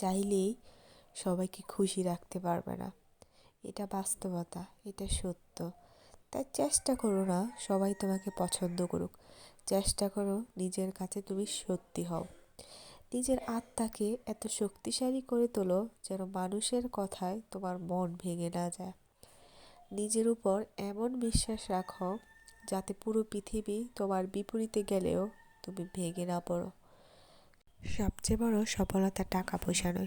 চাইলেই সবাইকে খুশি রাখতে পারবে না। এটা বাস্তবতা, এটা সত্য। তাই চেষ্টা করো না, সবাই তোমাকে পছন্দ করুক। চেষ্টা করো নিজের কাছে তুমি সত্যি হও। নিজের আত্মাকে এত শক্তিশালী করে তোলো যেন মানুষের কথায় তোমার মন ভেঙে না যায়। নিজের উপর এমন বিশ্বাস রাখো যাতে পুরো পৃথিবী তোমার বিপরীতে গেলেও তুমি ভেঙে না পড়ো। সবচেয়ে বড় সফলতা টাকা পয়সা নয়।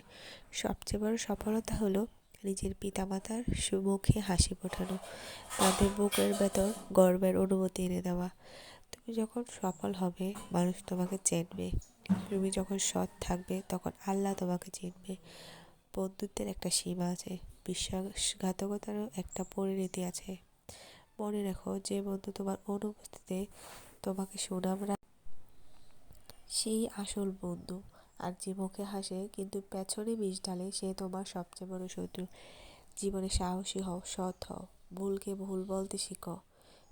সবচেয়ে বড় সফলতা হলো নিজের পিতামাতার সুমুখে হাসি ফোটানো, তাদের বুকের ভেতর গর্বের অনুভূতি এনে দেওয়া। তুমি যখন সফল হবে, মানুষ তোমাকে চেনবে। তুমি যখন সৎ থাকবে, তখন আল্লাহ তোমাকে চিনবে। বন্ধুত্বের একটা সীমা আছে, বিশ্বাসঘাতকতারও একটা পরিণতি আছে। মনে রেখো, যে বন্ধু তোমার অনুপস্থিতিতে তোমাকে সুনাম সেই আসল বন্ধু আর যে মুখে হাসে, কিন্তু পেছনে বিষ ঢালে সে তোমার সবচেয়ে বড় শত্রু। জীবনে সাহসী হও, সৎ হও, ভুলকে ভুল বলতে শিখো,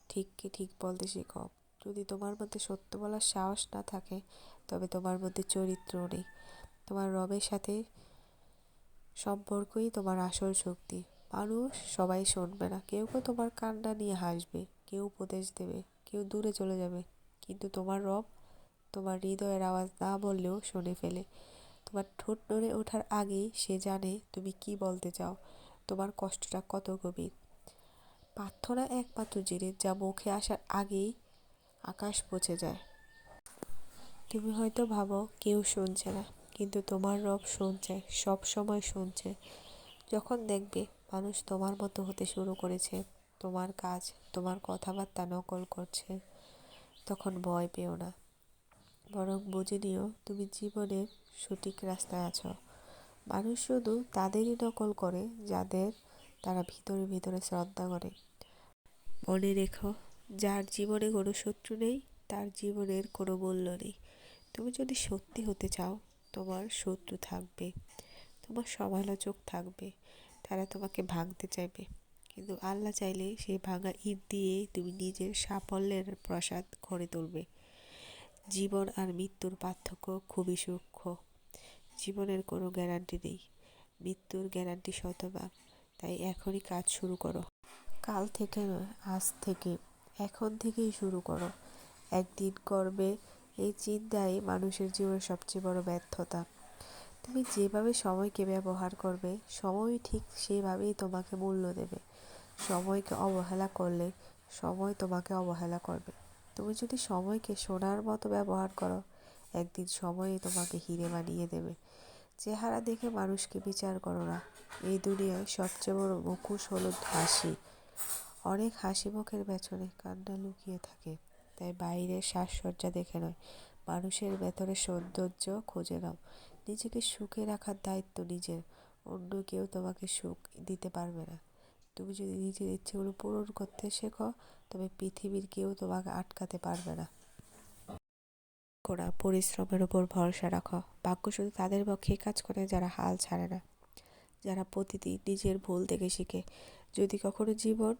ঠিককে ঠিক বলতে শিখো। যদি তোমার মধ্যে সত্য বলার সাহস না থাকে, তবে তোমার মধ্যে চরিত্র নেই। তোমার রবের সাথে সম্পর্কই তোমার আসল শক্তি। মানুষ সবাই শুনবে না। কেউ কেউ তোমার কান্না নিয়ে হাসবে, কেউ উপদেশ দেবে, কেউ দূরে চলে যাবে। কিন্তু তোমার রব তোমার হৃদয়ের আওয়াজ না বললেও শুনে ফেলে। তোমার ঠোঁট নড়ে ওঠার আগেই সে জানে তুমি কি বলতে চাও। তোমার কষ্টটা কত গভীর। প্রার্থনা একমাত্র জিনিস যা মুখে আসার আগেই আকাশ পচে যায়। তুমি হয়তো ভাবো কেউ শুনছে না, কিন্তু তোমার রব শুনছে, সব সময় শুনছে। যখন দেখবে মানুষ তোমার মতো হতে শুরু করেছে, তোমার কাজ, তোমার কথাবার্তা নকল করছে, তখন ভয় পেও না। বরং বুঝে নিও, তুমি জীবনের সঠিক রাস্তায় আছো। মানুষ শুধু তাদেরই নকল করে, যাদের তারা ভিতরে ভিতরে শ্রদ্ধা করে। মনে রেখো, যার জীবনে কোনো শত্রু নেই, তার জীবনের কোনো মূল্য নেই। তুমি যদি সত্যি হতে চাও, তোমার শত্রু থাকবে। তোমার সমালোচক থাকবে। তারা তোমাকে ভাঙতে চাইবে। কিন্তু আল্লাহ চাইলে সেই ভাঙা ইট দিয়ে তুমি নিজের সাফল্যের প্রসাদ গড়ে তুলবে। জীবন আর মৃত্যুর পার্থক্য খুবই সূক্ষ্ম। জীবনের কোনো গ্যারান্টি নেই। মৃত্যুর গ্যারান্টি শতভাগ। তাই এখনই কাজ শুরু করো। কাল থেকে নয়, আজ থেকে। এখন থেকেই শুরু করো। একদিন করবে এই চিন্তাই মানুষের জীবনের সবচেয়ে বড় ব্যর্থতা। তুমি যেভাবে সময়কে ব্যবহার করবে সময় ঠিক সেভাবেই তোমাকে মূল্য দেবে। সময়কে অবহেলা করলে, সময় তোমাকে অবহেলা করবে। তুমি যদি সময়কে সোনার মতো ব্যবহার করো, একদিন সময়ই তোমাকে হিরে বানিয়ে দেবে। চেহারা দেখে মানুষকে বিচার করো না। এই দুনিয়ায় সবচেয়ে বড় মুখোশ হলো হাসি। অনেক হাসি মুখের পেছনে কান্না লুকিয়ে থাকে। তাই বাইরের সাজসজ্জা দেখে নয়, মানুষের ভেতরে সৌন্দর্য খুঁজে নাও। নিজেকে সুখে রাখার দায়িত্ব নিজের, অন্য কেউ তোমাকে সুখ দিতে পারবে না। তুমি যদি নিজের ইচ্ছেগুলো পূরণ করতে শেখো, তবে পৃথিবীর কেউ তোমাকে আটকাতে পারবে না। করা পরিশ্রমের উপর ভরসা রাখো। ভাগ্য শুধু তাদের পক্ষে কাজ করে, যারা হাল ছাড়ে না। যারা প্রতিদিন নিজের ভুল থেকে শিখে। যদি কখনো জীবন,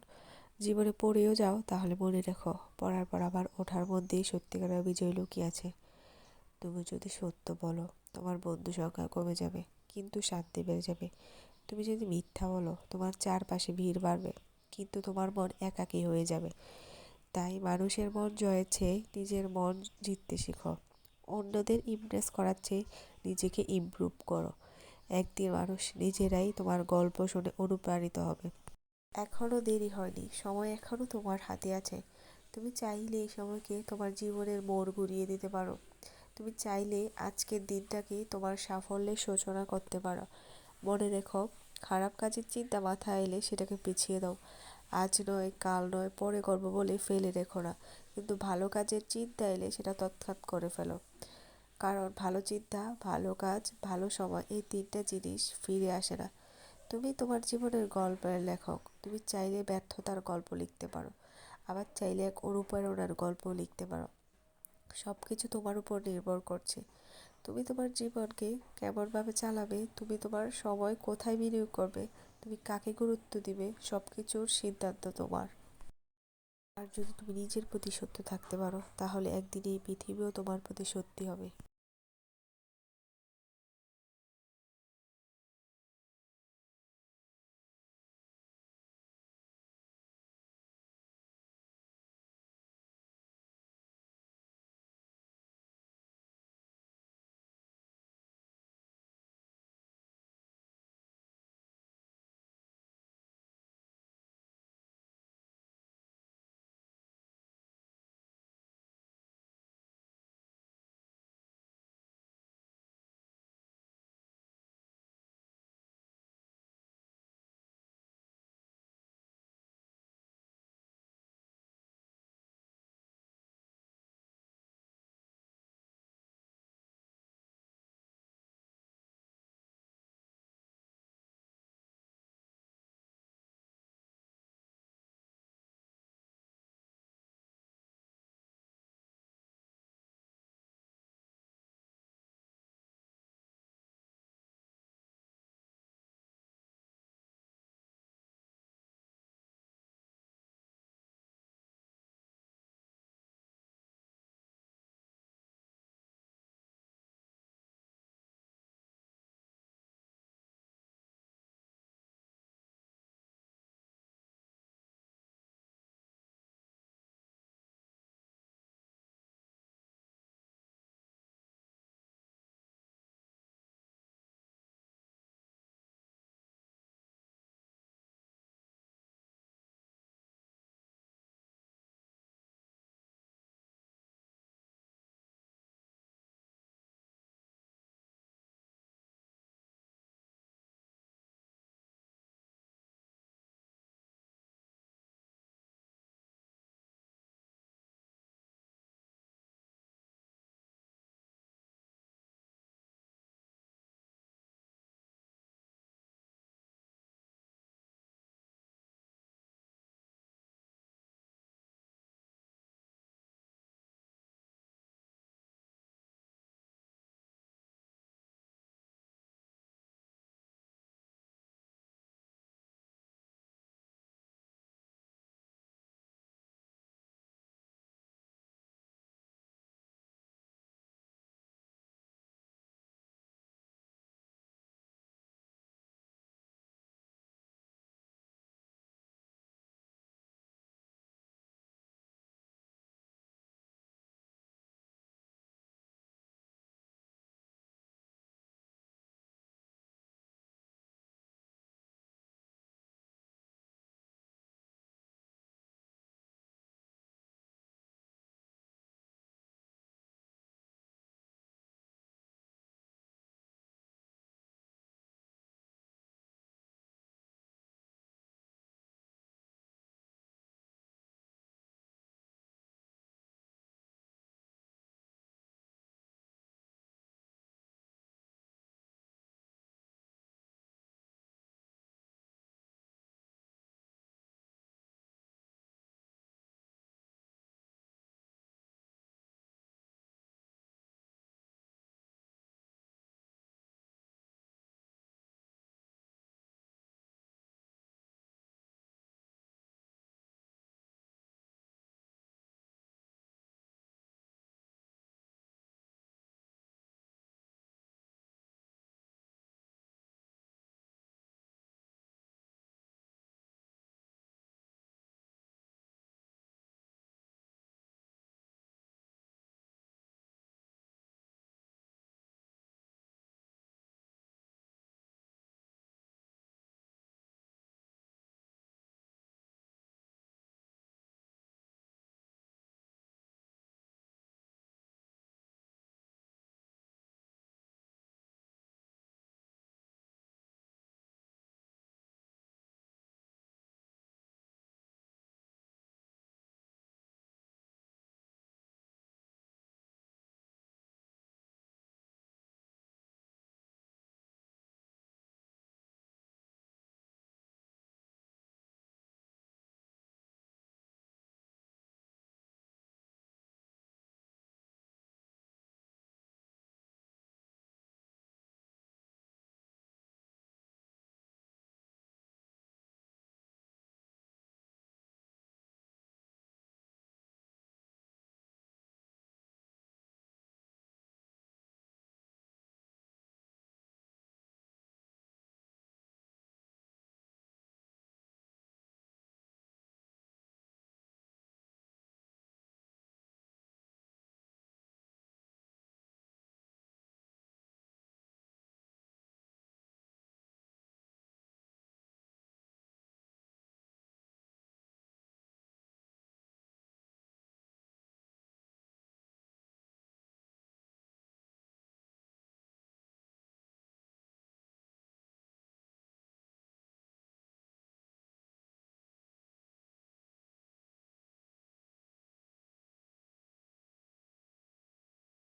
জীবনে পড়েও যাও, তাহলে মনে রেখো, পড়ার পর আবার ওঠার মধ্যেই সত্যিকারের বিজয় লুকিয়ে আছে। তুমি যদি সত্য বলো, তোমার বন্ধু সংখ্যা কমে যাবে, কিন্তু শান্তি বেড়ে যাবে। তুমি যদি মিথ্যা বলো, তোমার চারপাশে ভিড় বাড়বে, কিন্তু তোমার মন একাকী হয়ে যাবে। তাই মানুষের মন জয়ের চেয়ে নিজের মন জিততে শেখো। অন্যদের ইমপ্রেস করার চেয়ে নিজেকে ইমপ্রুভ করো। একদিন মানুষ নিজেরাই তোমার গল্প শুনে অনুপ্রাণিত হবে। এখনও দেরি হয়নি, সময় এখনও তোমার হাতে আছে। তুমি চাইলে এই সময়কে তোমার জীবনের মোড় ঘুরিয়ে দিতে পারো। তুমি চাইলে আজকের দিনটাকে তোমার সাফল্যের সূচনা করতে পারো। মনে রেখো খারাপ কাজের চিন্তা মাথায় এলে সেটাকে পিছিয়ে দাও। আজ নয়, কাল নয়, পরে করব বলে ফেলে রেখো না। কিন্তু ভালো কাজের চিন্তা এলে সেটা তৎক্ষাৎ করে ফেলো। কারণ ভালো চিন্তা, ভালো কাজ, ভালো সময় এই তিনটা জিনিস ফিরে আসে না। তুমি তোমার জীবনের গল্পের লেখক। তুমি চাইলে ব্যর্থতার গল্প লিখতে পারো। আবার চাইলে এক অনুপ্রেরণার গল্প লিখতে পারো। সব কিছু তোমার উপর নির্ভর করছে। তুমি তোমার জীবনকে কেমনভাবে চালাবে? তুমি তোমার সময় কোথায় বিনিয়োগ করবে? তুমি কাকে গুরুত্ব দিবে? সব কিছুর সিদ্ধান্ত তোমার। আর যদি তুমি নিজের প্রতি সত্য থাকতে পারো, তাহলে একদিন এই পৃথিবীও তোমার প্রতি সত্যি হবে।